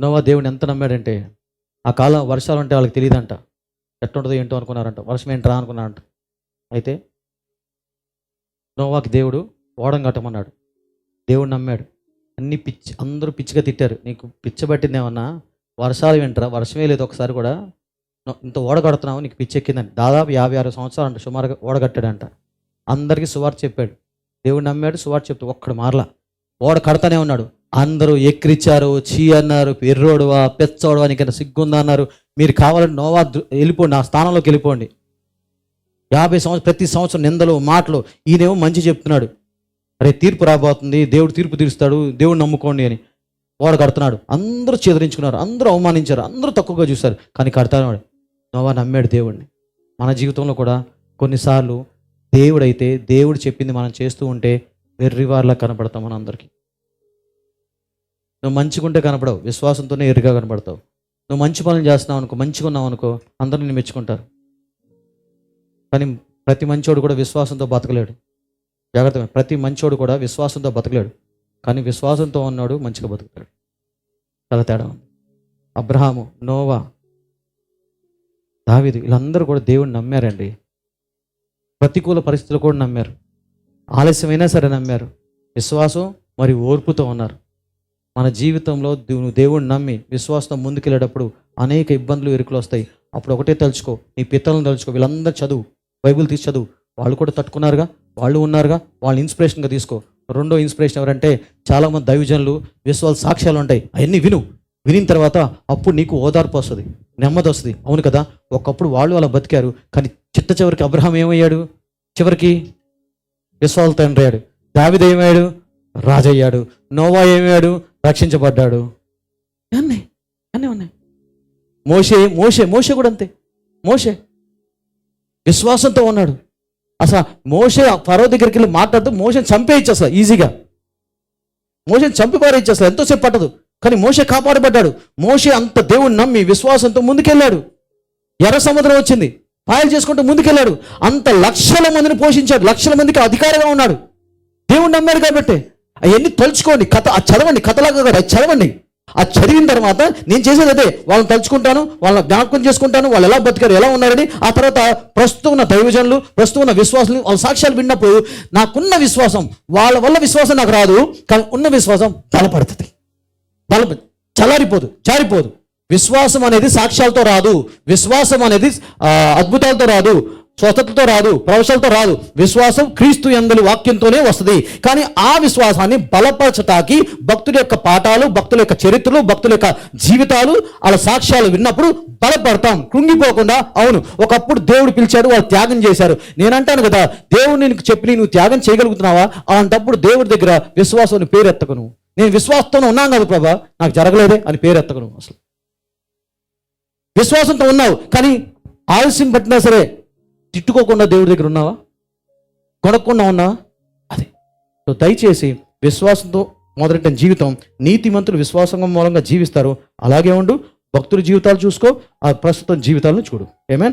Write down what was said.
Noah దేవుని ఎంత నమ్మాడంటే ఆ కాలం వర్షాలు అంటే వాళ్ళకి తెలియదంట ఎట్టుంటుందో ఏంటో అనుకున్నారంట. వర్షం ఏంట్రా అనుకున్నారంట. అయితే నోవాకి దేవుడు ఓడం కట్టమన్నాడు. దేవుడు నమ్మాడు. అన్ని పిచ్చి అందరూ పిచ్చిగా తిట్టారు. నీకు పిచ్చ ఏమన్నా? వర్షాలు వింటరా? వర్షమే లేదు ఒకసారి కూడా. నువ్వు ఇంత ఓడగడుతున్నావు నీకు పిచ్చి ఎక్కిందని దాదాపు యాభై ఆరు సంవత్సరాలు అంట సుమారుగా ఓడగట్టాడంట అందరికీ సువార్త చెప్పాడు. దేవుడు నమ్మాడు సువార్త చెప్తూ ఒక్కడు మారలా. ఓడ కడతానే ఉన్నాడు. అందరూ ఎక్కిరిచ్చారు చీ అన్నారు ఎర్రోడువా పెచ్చోడువా నీకైనా సిగ్గుందా అన్నారు. మీరు కావాలంటే నోవా దృ- వెళ్ళిపోండి ఆ స్థానంలోకి వెళ్ళిపోండి. యాభై సంవత్సరం ప్రతి సంవత్సరం నిందలు మాటలు ఈయనేమో మంచి చెప్తున్నాడు. అరే తీర్పు రాబోతుంది దేవుడు తీర్పు తీరుస్తాడు దేవుడు నమ్ముకోండి అని వాడు కడుతున్నాడు. అందరూ చెదిరించుకున్నారు అందరూ అవమానించారు అందరూ తక్కువగా చూశారు. కానీ కడతాడు నోవా నమ్మాడు దేవుడిని మన జీవితంలో కూడా కొన్నిసార్లు దేవుడైతే దేవుడు చెప్పింది మనం చేస్తూ ఉంటే వెర్రివార్లా కనపడతాం మన అందరికీ నువ్వు మంచిగుంటే కనపడవు విశ్వాసంతోనే ఎరుగా కనపడతావు. నువ్వు మంచి పనులు చేస్తున్నావు అనుకో మంచిగా ఉన్నావు అనుకో అందరూ నిన్ను మెచ్చుకుంటారు. కానీ ప్రతి మంచోడు కూడా విశ్వాసంతో బతకలేడు. జాగ్రత్త ప్రతి మంచోడు కూడా విశ్వాసంతో బతకలేడు. కానీ విశ్వాసంతో ఉన్నాడు మంచిగా బతుకుతాడు. చాలా తేడా ఉంది. అబ్రహాము నోవా దావీదు వీళ్ళందరూ కూడా దేవుడిని నమ్మారండి. ప్రతికూల పరిస్థితులు కూడా నమ్మారు. ఆలస్యమైనా సరే నమ్మారు. విశ్వాసం మరియు ఓర్పుతో ఉన్నారు. మన జీవితంలో దేవుణ్ణి దేవుడిని నమ్మి విశ్వాసంతో ముందుకెళ్ళేటప్పుడు అనేక ఇబ్బందులు ఇరుకులు వస్తాయి. అప్పుడు ఒకటే తలుచుకో నీ పిత్తలను తలుచుకో వీళ్ళందరూ చదువు బైబిల్ తీసి చదువు. వాళ్ళు కూడా తట్టుకున్నారుగా వాళ్ళు ఉన్నారుగా వాళ్ళని ఇన్స్పిరేషన్గా తీసుకో. రెండో ఇన్స్పిరేషన్ ఎవరంటే చాలామంది దైవజనులు విశ్వాల సాక్ష్యాలు ఉంటాయి. అవన్నీ విను. వినిన తర్వాత అప్పుడు నీకు ఓదార్పు వస్తుంది నెమ్మది వస్తుంది. అవును కదా? ఒకప్పుడు వాళ్ళు అలా బతికారు కానీ చిట్ట చివరికి అబ్రహం ఏమయ్యాడు? చివరికి విశ్వాల తండ్రి అయ్యాడు. దావిదేమయ్యాడు రాజయ్యాడు. నోవా ఏమయ్యాడు? రక్షించబడ్డాడు. అన్నీ అన్నీ ఉన్నాయి. మోషే మోషే మోషే కూడా అంతే. మోషే. విశ్వాసంతో ఉన్నాడు. అసలు మోషే ఆ ఫరో దగ్గరికి వెళ్ళి మాట్లాడుతూ మోషన్ చంపేయచ్చు అసలు ఈజీగా. మోషన్ చంపి పారేయచ్చు అసలు ఎంతోసేపు పట్టదు. కానీ మోషే కాపాడబడ్డాడు. మోషే అంత దేవుని నమ్మి విశ్వాసంతో ముందుకెళ్ళాడు. ఎర్ర సముద్రం వచ్చింది. పాయలు చేసుకుంటూ ముందుకెళ్ళాడు. అంత లక్షల మందిని పోషించాడు. లక్షల మందికి అధికారిగా ఉన్నాడు. దేవుడు నమ్మాడు కాబట్టి. అవన్నీ తలుచుకోండి. కథ ఆ చదవండి. కథలాగా కదా అది చదవండి. ఆ చదివిన తర్వాత నేను చేసేది అదే. వాళ్ళని తలుచుకుంటాను వాళ్ళని జ్ఞాపకం చేసుకుంటాను వాళ్ళు ఎలా బతికారు ఎలా ఉన్నారని. ఆ తర్వాత ప్రస్తుతం ఉన్న దైవజనులు ప్రస్తుతం ఉన్న విశ్వాసులు వాళ్ళ సాక్ష్యాలు విన్నప్పుడు నాకున్న విశ్వాసం వాళ్ళ వల్ల విశ్వాసం నాకు రాదు కానీ ఉన్న విశ్వాసం బలపడుతుంది. బల చలారిపోదు చారిపోదు విశ్వాసం అనేది సాక్ష్యాలతో రాదు. విశ్వాసం అనేది అద్భుతాలతో రాదు. స్వస్థతతో రాదు ప్రవశలతో రాదు. విశ్వాసం క్రీస్తు ఎందలి వాక్యంతోనే వస్తుంది. కానీ ఆ విశ్వాసాన్ని బలపరచటానికి భక్తుల యొక్క పాఠాలు భక్తుల యొక్క చరిత్రలు భక్తుల యొక్క జీవితాలు వాళ్ళ సాక్ష్యాలు విన్నప్పుడు బలపడతాం. కృంగిపోకుండా అవును ఒకప్పుడు దేవుడు పిలిచాడు వాళ్ళు త్యాగం చేశారు. నేనంటాను కదా దేవుడు నీకు చెప్పి నువ్వు త్యాగం చేయగలుగుతున్నావా? అలాంటప్పుడు దేవుడి దగ్గర విశ్వాసం పేరు ఎత్తకు నువ్వు నేను విశ్వాసంతో ఉన్నాను కదా ప్రభా నాకు జరగలేదే అని పేరెత్తకును నువ్వు అసలు. విశ్వాసంతో ఉన్నావు కానీ ఆలస్యం పట్టినా సరే తిట్టుకోకుండా దేవుడి దగ్గర ఉన్నావా? కొనకుండా ఉన్నావా? అదే. సో దయచేసి విశ్వాసంతో మొదలెట్టిన జీవితం నీతిమంతులు విశ్వాసం మూలంగా జీవిస్తారు. అలాగే ఉండు భక్తుల జీవితాలు చూసుకో ఆ ప్రస్తుతం జీవితాలను చూడు. ఏమేన్